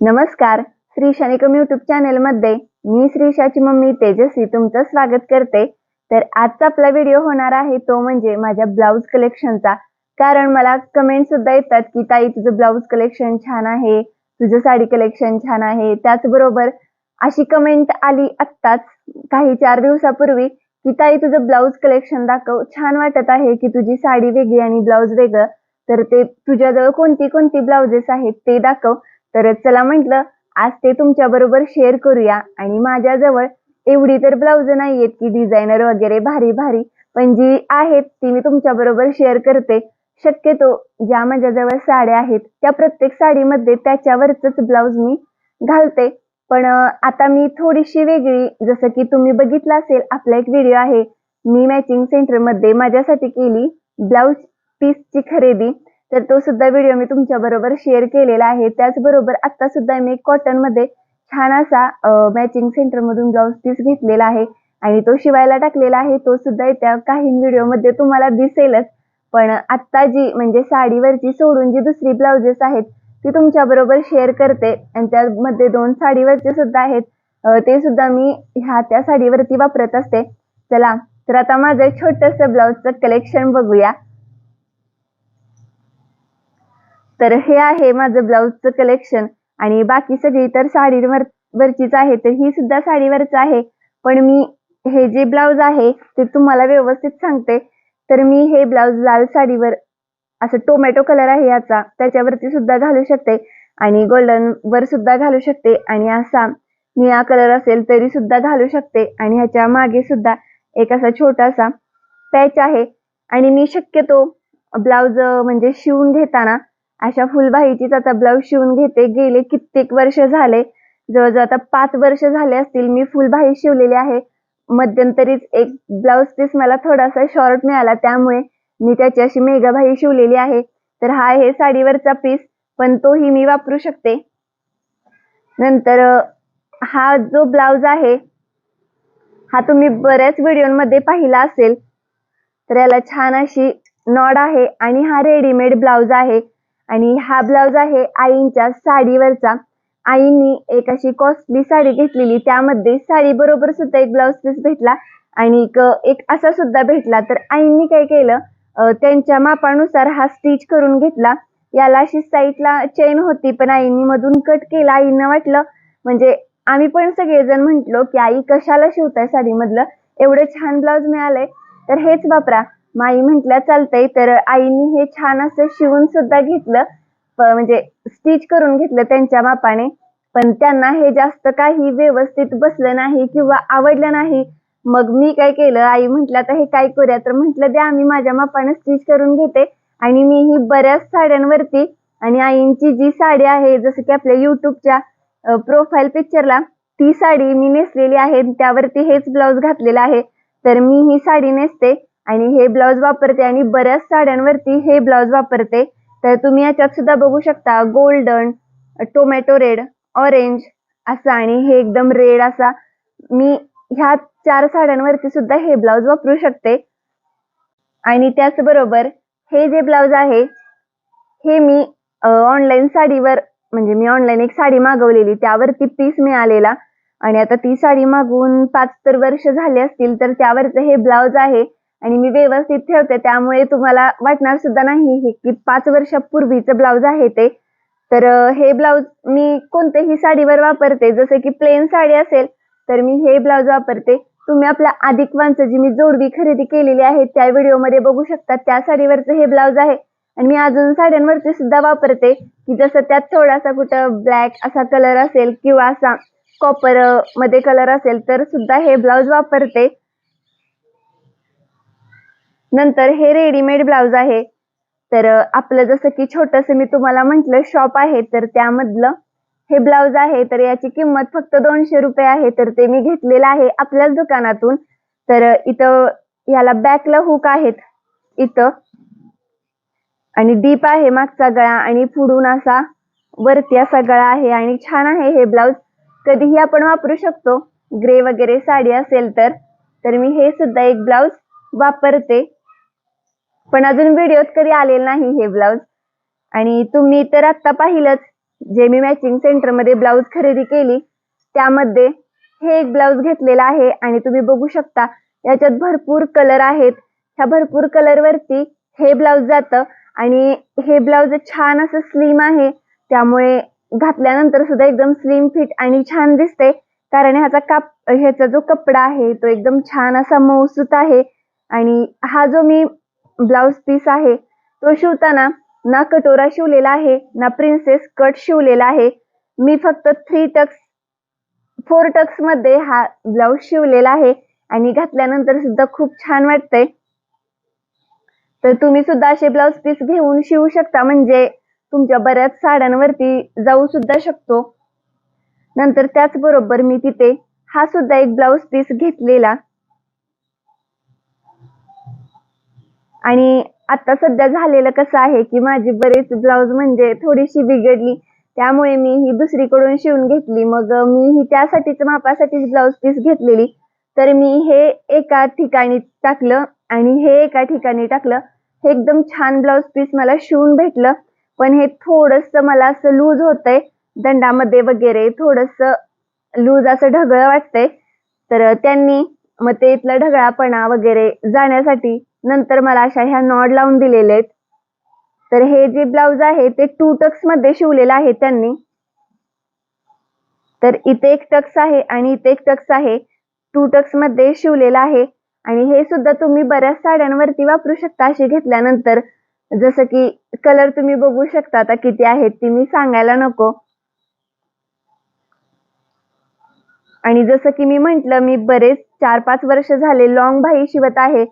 नमस्कार. श्री शनिकम युट्यूब चॅनलमध्ये मी श्रीशाची मम्मी तेजस्वी तुमचं स्वागत करते. तर आजचा आपला व्हिडिओ होणार आहे तो म्हणजे माझ्या ब्लाऊज कलेक्शनचा कारण मला कमेंट सुद्धा येतात की ताई तुझं ब्लाऊज कलेक्शन छान आहे. तुझं साडी कलेक्शन छान आहे. त्याचबरोबर अशी कमेंट आली आत्ताच काही चार दिवसापूर्वी की ताई तुझं ब्लाऊज कलेक्शन दाखव. छान वाटत आहे की तुझी साडी वेगळी आणि ब्लाऊज वेगळं. तर ते तुझ्याजवळ कोणती कोणती ब्लाउजेस आहेत ते दाखव. तर चला म्हटलं आज ते तुमच्या बरोबर शेअर करूया. आणि माझ्याजवळ एवढी तर ब्लाउज आहेत की डिझायनर वगैरे भारी भारी. पण जी आहेत ती मी तुमच्या बरोबर शेअर करते. शक्यतो ज्या माझ्याजवळ साड्या आहेत त्या प्रत्येक साडीमध्ये त्याच्यावरच ब्लाउज मी घालते. पण आता मी थोडीशी वेगळी जसं की तुम्ही बघितलं असेल आपला एक व्हिडिओ आहे. मी मॅचिंग सेंटरमध्ये माझ्यासाठी केली ब्लाऊज पीसची खरेदी. तर तो सुद्धा व्हिडिओ मी तुमच्या बरोबर शेअर केलेला आहे. त्याचबरोबर आता सुद्धा मी कॉटनमध्ये छान असा मॅचिंग सेंटर मधून ब्लाऊज पीस घेतलेला आहे. आणि तो शिवायला टाकलेला आहे. तो सुद्धा येत्या काही व्हिडिओमध्ये तुम्हाला दिसेलच. पण आत्ता जी म्हणजे साडीवरची सोडून जी दुसरी ब्लाउजेस आहेत ती तुमच्या बरोबर शेअर करते. आणि त्यामध्ये दोन साडीवरचे सुद्धा आहेत. ते सुद्धा मी ह्या त्या साडीवरती वापरत असते. चला तर आता माझं छोटंसं छोटस ब्लाऊजचं कलेक्शन बघूया. तर हे आहे माझं ब्लाऊजचं कलेक्शन आणि बाकी सगळी तर साडीवर वरचीच आहे तर ही सुद्धा साडीवरच आहे. पण मी हे जे ब्लाऊज आहे ते तुम्हाला व्यवस्थित सांगते. तर मी हे ब्लाऊज लाल साडीवर असं टोमॅटो कलर आहे याचा त्याच्यावरती सुद्धा घालू शकते. आणि गोल्डन वर सुद्धा घालू शकते. आणि असा निळा कलर असेल तरी सुद्धा घालू शकते. आणि ह्याच्या मागे सुद्धा एक असा छोटासा पॅच आहे. आणि मी शक्यतो ब्लाऊज म्हणजे शिवून घेताना अशा फुलबाईचीच आता ब्लाऊज शिवून घेते. गेले कित्येक वर्ष झाले. जवळजवळ आता पाच वर्ष झाले असतील मी फुलबाई शिवलेली आहे. मध्यंतरीच एक ब्लाऊज पीस मला थोडासा शॉर्ट मिळाला. त्यामुळे मी त्याची अशी मेघाबाई शिवलेली आहे. तर हा आहे साडीवरचा पीस पण तोही मी वापरू शकते. नंतर हा जो ब्लाऊज आहे हा तुम्ही बऱ्याच व्हिडिओमध्ये पाहिला असेल. तर याला छान अशी नॉड आहे आणि हा रेडीमेड ब्लाऊज आहे. आणि हा ब्लाऊज आहे आईंच्या साडीवरचा. आईंनी एक अशी कॉस्टली साडी घेतलेली त्यामध्ये साडी बरोबर सुद्धा एक ब्लाऊज पीस भेटला आणि एक एक असा सुद्धा भेटला. तर आईंनी काय केलं त्यांच्या मापानुसार हा स्टिच करून घेतला. याला अशी साईडला चेन होती पण आईंनी मधून कट केला. आईंना वाटलं म्हणजे आम्ही पण सगळेजण म्हंटलो की आई कशाला शिवताय साडीमधलं? एवढं छान ब्लाऊज मिळालंय. तर हेच वापरा. माई आई म्हटल्या चालतंय. तर आईनी हे छान असं शिवून सुद्धा घेतलं. म्हणजे स्टिच करून घेतलं त्यांच्या मापाने पण त्यांना हे जास्त काही व्यवस्थित बसलं नाही किंवा आवडलं नाही. मग मी काय केलं? आई म्हटलं आता हे काय करूया? तर म्हटलं द्या आम्ही माझ्या मापाने स्टिच करून घेते आणि मी ही बऱ्याच साड्यांवरती आणि आईंची जी साडी आहे जसं की आपल्या युट्यूबच्या प्रोफाईल पिक्चरला ती साडी मी नेसलेली आहे त्यावरती हेच ब्लाऊज घातलेला आहे. तर मी ही साडी नेसते आणि हे ब्लाऊज वापरते आणि बऱ्याच साड्यांवरती हे ब्लाऊज वापरते. तर तुम्ही याच्यात सुद्धा बघू शकता गोल्डन टोमॅटो रेड ऑरेंज असा आणि हे एकदम रेड असा. मी ह्या चार साड्यांवरती सुद्धा हे ब्लाऊज वापरू शकते. आणि त्याचबरोबर हे जे ब्लाऊज आहे हे मी ऑनलाईन साडीवर म्हणजे मी ऑनलाईन एक साडी मागवलेली त्यावरती पीस मिळालेला. आणि आता ती साडी मागवून पाच तर वर्ष झाली असतील तर त्यावरचं हे ब्लाऊज आहे आणि मी व्यवस्थित ठेवते त्यामुळे तुम्हाला वाटणार सुद्धा नाही हे की पाच वर्षापूर्वीचं ब्लाऊज आहे ते. तर हे ब्लाऊज मी कोणत्याही साडीवर वापरते जसं की प्लेन साडी असेल तर मी हे ब्लाऊज वापरते. तुम्ही आपल्या अधिकवांचं जी मी जोडवी खरेदी केलेली आहे त्या व्हिडिओमध्ये बघू शकता त्या साडीवरचं हे ब्लाऊज आहे. आणि मी अजून साड्यांवरती सुद्धा वापरते की जसं त्यात थोडासा कुठं ब्लॅक असा कलर असेल किंवा असा कॉपरमध्ये कलर असेल तर सुद्धा हे ब्लाऊज वापरते. नंतर हे रेडीमेड ब्लाऊज आहे. तर आपलं जसं की छोटस मी तुम्हाला म्हंटल शॉप आहे तर त्यामधलं हे ब्लाऊज आहे. तर याची किंमत फक्त दोनशे रुपये आहे. तर ते मी घेतलेलं आहे आपल्याच दुकानातून. तर इथं याला बॅकला हुक आहेत. इथं. आणि डीप आहे मागचा गळा आणि पुढून असा वरती असा गळा आहे आणि छान आहे हे ब्लाऊज कधीही आपण वापरू शकतो. ग्रे वगैरे साडी असेल तर. तर मी हे सुद्धा एक ब्लाऊज वापरते. पण अजून व्हिडिओत कधी आलेलं नाही हे ब्लाऊज आणि तुम्ही तर आत्ता पाहिलंच जे मी मॅचिंग सेंटरमध्ये ब्लाऊज खरेदी केली त्यामध्ये हे एक ब्लाऊज घेतलेला आहे आणि तुम्ही बघू शकता याच्यात भरपूर कलर आहेत. ह्या भरपूर कलरवरती हे ब्लाऊज जातं आणि हे ब्लाऊज छान असं स्लिम आहे. त्यामुळे घातल्यानंतर सुद्धा एकदम स्लिम फिट आणि छान दिसते. कारण ह्याचा काप ह्याचा जो कपडा आहे तो एकदम छान असा मऊसूत आहे. आणि हा जो मी ब्लाऊज पीस आहे. तो शिवताना ना कटोरा शिवलेला आहे ना प्रिन्सेस कट शिवलेला आहे. मी फक्त थ्री टक्स फोर टक्समध्ये हा ब्लाऊज शिवलेला आहे आणि घातल्यानंतर सुद्धा खूप छान वाटतंय. तर तुम्ही सुद्धा असे ब्लाऊज पीस घेऊन शिवू शकता म्हणजे तुमच्या बऱ्याच साड्यांवरती जाऊ सुद्धा शकतो. नंतर त्याचबरोबर मी तिथे हा सुद्धा एक ब्लाऊज पीस घेतलेला. आणि आता सध्या झालेलं कसं आहे की माझी बरीच ब्लाऊज म्हणजे थोडीशी बिघडली. त्यामुळे मी ही दुसरीकडून शिवून घेतली. मग मी ही त्यासाठीच मापासाठीच ब्लाऊज पीस घेतलेली. तर मी हे एका ठिकाणी टाकलं आणि हे एका ठिकाणी टाकलं. हे एकदम छान ब्लाऊज पीस मला शिवून भेटलं. पण हे थोडस मला असं लूज होतंय. दंडामध्ये वगैरे थोडस लूज असं ढगळ वाटतंय. तर त्यांनी मग ते इथला ढगळापणा वगैरे जाण्यासाठी नंतर मला अशा ह्या नॉड लावून दिलेले आहेत. तर हे जे ब्लाऊज आहे ते टू टक्समध्ये शिवलेलं आहे त्यांनी. तर इथे एक टक्स आहे आणि इथे एक टक्स आहे. टू टक्समध्ये शिवलेलं आहे. आणि हे सुद्धा तुम्ही बऱ्याच साड्यांवरती वापरू शकता अशी घेतल्यानंतर. जसं की कलर तुम्ही बघू शकता आता किती आहेत ती मी सांगायला नको. आणि जसं की मी म्हंटल मी बरेच चार पाच वर्ष झाले लॉंग भाई शिवत आहे.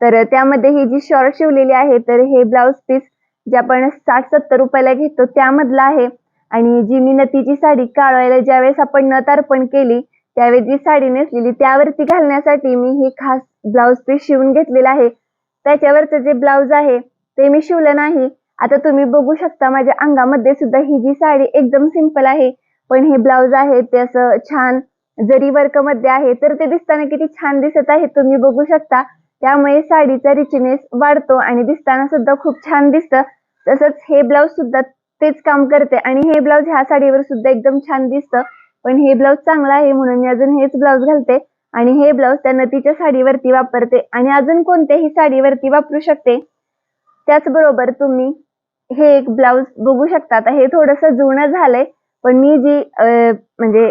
तर त्यामध्ये ही जी शॉर्ट शिवलेली आहे तर हे ब्लाऊज पीस जे आपण साठ सत्तर रुपयाला घेतो त्यामधलं आहे. आणि जी मी नतीची साडी काढवायला ज्यावेळेस आपण नतार्पण अर्पण केली त्यावेळेस जी साडी नेसलेली त्यावरती घालण्यासाठी मी ही खास ब्लाऊज पीस शिवून घेतलेला आहे. त्याच्यावरचं जे ब्लाऊज आहे ते मी शिवलं नाही. आता तुम्ही बघू शकता माझ्या अंगामध्ये सुद्धा ही जी साडी एकदम सिंपल आहे. पण हे ब्लाऊज आहे ते असं छान जरी वर्कमध्ये आहे तर ते दिसताना किती छान दिसत आहे तुम्ही बघू शकता. त्यामुळे साडीचा रिचनेस वाढतो आणि दिसताना सुद्धा खूप छान दिसतं. तसंच हे ब्लाऊज सुद्धा तेच काम करते आणि हे ब्लाऊज ह्या साडीवर सुद्धा एकदम छान दिसतं. पण हे ब्लाऊज चांगला आहे म्हणून मी अजून हेच ब्लाऊज घालते आणि हे ब्लाऊज त्या नदीच्या साडीवरती वापरते आणि अजून कोणत्याही साडीवरती वापरू शकते. त्याचबरोबर तुम्ही हे एक ब्लाऊज बघू शकता. आता हे थोडस जुनं झालंय पण मी जी म्हणजे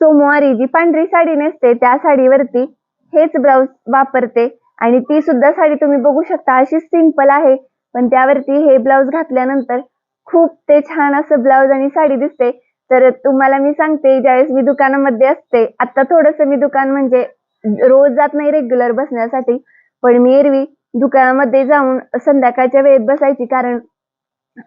सोमवारी जी पांढरी साडी नेसते त्या साडीवरती हेच ब्लाउज वापरते. आणि ती सुद्धा साडी तुम्ही बघू शकता अशी सिंपल आहे. पण त्यावरती हे ब्लाऊज घातल्यानंतर खूप ते छान असं ब्लाऊज आणि साडी दिसते. तर तुम्हाला मी सांगते ज्यावेळेस मी दुकानामध्ये असते आता थोडस मी दुकान म्हणजे रोज जात नाही रेग्युलर बसण्यासाठी. पण मी एरवी दुकानामध्ये जाऊन संध्याकाळच्या वेळेत बसायची कारण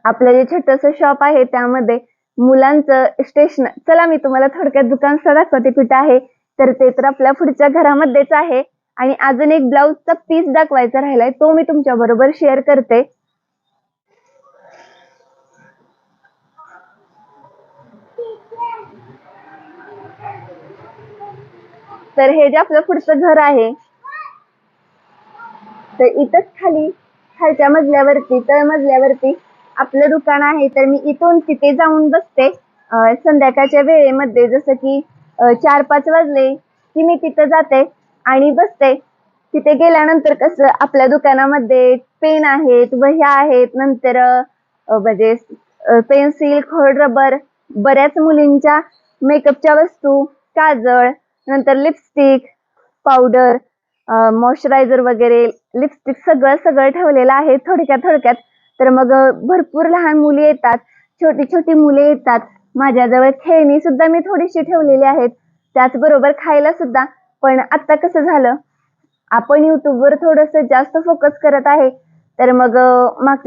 आपलं जे छोटस शॉप आहे त्यामध्ये मुलांचं स्टेशन चला मी तुम्हाला थोडक्यात दुकान सुद्धा दाखवते कुठं आहे. तर ते तर आपल्या पुढच्या घरामध्येच आहे. आणि अजून एक ब्लाऊजचा पीस दाखवायचा राहिलाय तो मी तुमच्या बरोबर शेअर करते. तर हे जे आपलं पुढचं घर आहे तर इथंच खाली खालच्या मजल्यावरती तळमजल्यावरती आपलं दुकान आहे. तर मी इथून तिथे जाऊन बसते. संध्याकाळच्या वेळेमध्ये जसं की चार पाच वाजले की मी तिथं जाते आणि बसते. तिथे गेल्यानंतर कसं आपल्या दुकानामध्ये पेन आहेत वह्या आहेत नंतर म्हणजे पेन्सिल खोड रबर बऱ्याच मुलींच्या मेकअपच्या वस्तू काजळ नंतर लिपस्टिक पावडर मॉइश्चरायझर वगैरे लिपस्टिक सगळं सगळं ठेवलेलं आहे थोडक्यात थोडक्यात तर मग भरपूर लहान मुली येतात छोटी छोटी मुले येतात. माझ्याजवळ खेळणी सुद्धा मी थोडीशी ठेवलेली आहेत. त्याचबरोबर खायला सुद्धा. पण आता कसं झालं? आपण युट्यूबवर थोडस जास्त फोकस करत आहे. तर मग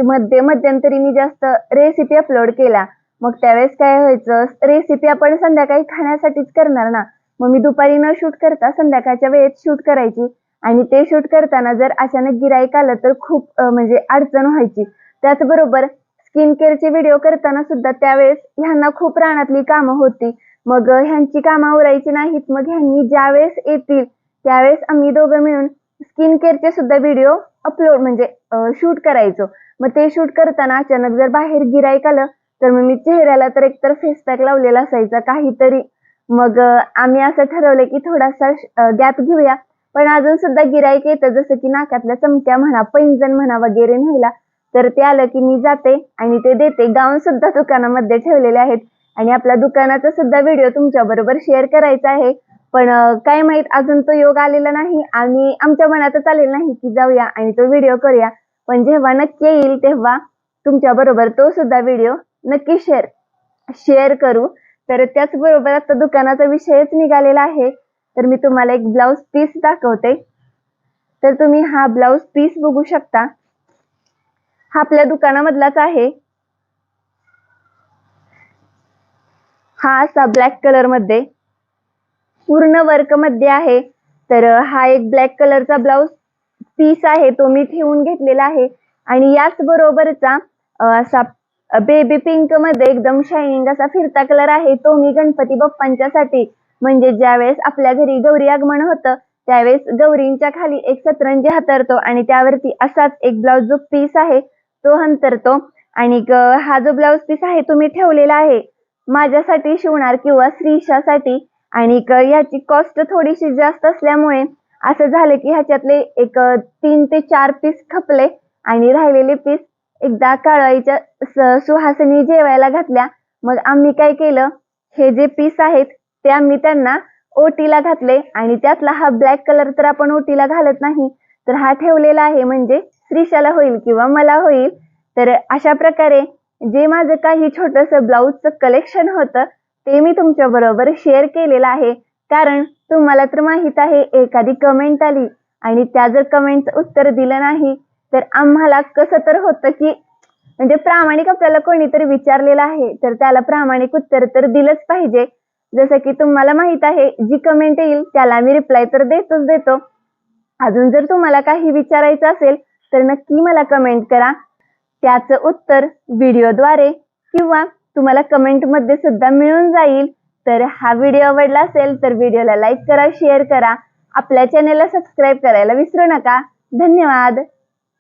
मध्ये मध्यंतरी मी जास्त रेसिपी अपलोड केला. मग त्यावेळेस काय व्हायचं? रेसिपी आपण संध्याकाळी खाण्यासाठीच करणार ना? मग मी दुपारी न शूट करता संध्याकाळच्या वेळेत शूट करायची. आणि ते शूट करताना जर अचानक गिराईक आलं तर खूप म्हणजे अडचण व्हायची. त्याचबरोबर स्किन केअरचे व्हिडिओ करताना सुद्धा त्यावेळेस ह्यांना खूप रानातली कामं होती. मग ह्यांची कामं आवरायची नाहीत. मग ह्यांनी ज्यावेळेस येतील त्यावेळेस आम्ही दोघं मिळून स्किन केअरचे सुद्धा व्हिडिओ अपलोड म्हणजे शूट करायचो. मग ते शूट करताना अचानक जर बाहेर गिरायक आलं तर मग मी चेहऱ्याला तर एकतर फेस पॅक लावलेला असायचा काहीतरी. मग आम्ही असं ठरवलं की थोडासा गॅप घेऊया. पण अजून सुद्धा गिरायक येतं जसं की नाकातल्या चमक्या म्हणा पैंजण म्हणा वगैरे न्यायला तर ते आलं की मी जाते आणि ते देते. गाऊन सुद्धा दुकानामध्ये ठेवलेले आहेत. आणि आपल्या दुकानाचा सुद्धा व्हिडिओ तुमच्या बरोबर शेअर करायचा आहे. पण काय माहीत अजून तो योग आलेला नाही आणि आमच्या मनातच आलेला नाही की जाऊया आणि तो व्हिडिओ करूया. पण जेव्हा नक्की येईल तेव्हा तुमच्या बरोबर तो सुद्धा व्हिडिओ नक्की शेअर शेअर करू. तर त्याचबरोबर आता दुकानाचा विषयच निघालेला आहे. तर मी तुम्हाला एक ब्लाऊज पीस दाखवते. तर तुम्ही हा ब्लाऊज पीस बघू शकता. हा आपल्या दुकानामधलाच आहे. हा असा ब्लॅक कलरमध्ये. पूर्ण वर्कमध्ये आहे. तर हा एक ब्लॅक कलरचा ब्लाऊज पीस आहे तो मी ठेवून घेतलेला आहे. आणि याच बरोबरचा असा बेबी पिंकमध्ये एकदम शायनिंग असा फिरता कलर आहे तो मी गणपती बाप्पांच्यासाठी म्हणजे ज्यावेळेस आपल्या घरी गौरी आगमन होतं त्यावेळेस गौरींच्या खाली एक सतरंजी हातरतो आणि त्यावरती असाच एक ब्लाऊज जो पीस आहे तो अंतरतो आणि हा जो ब्लाऊज पीस आहे तो मी ठेवलेला आहे. माझ्यासाठी शिवणार किंवा श्रीशासाठी आणि याची कॉस्ट थोडीशी जास्त असल्यामुळे असं झालं की ह्याच्यातले एक तीन ते चार पीस खपले. आणि राहिलेले पीस एकदा काळाईच्या सुहासनी जेवायला घातल्या. मग आम्ही काय केलं? हे जे पीस आहेत ते आम्ही त्यांना ओटीला घातले. आणि त्यातला हा ब्लॅक कलर तर आपण ओटीला घालत नाही. तर हा ठेवलेला आहे म्हणजे श्रीषाला होईल किंवा मला होईल तर अशा प्रकारे जे माझं काही छोटस ब्लाऊजचं कलेक्शन होतं ते मी तुमच्या बरोबर शेअर केलेलं आहे. कारण तुम्हाला तर माहीत आहे एखादी कमेंट आली आणि त्या जर कमेंटचं उत्तर दिलं नाही तर आम्हाला कसं तर होतं की म्हणजे प्रामाणिक आपल्याला कोणीतरी विचारलेलं आहे तर त्याला प्रामाणिक उत्तर तर दिलंच पाहिजे. जसं की तुम्हाला माहीत आहे जी कमेंट येईल त्याला मी रिप्लाय तर देतोच देतो. अजून जर तुम्हाला काही विचारायचं असेल तर नक्की मला कमेंट करा. त्याचं उत्तर व्हिडिओद्वारे किंवा तुम्हाला कमेंटमध्ये सुद्धा मिळून जाईल. तर हा व्हिडिओ आवडला असेल तर व्हिडिओला लाईक करा शेअर करा. आपल्या चॅनेलला सबस्क्राईब करायला विसरू नका. धन्यवाद.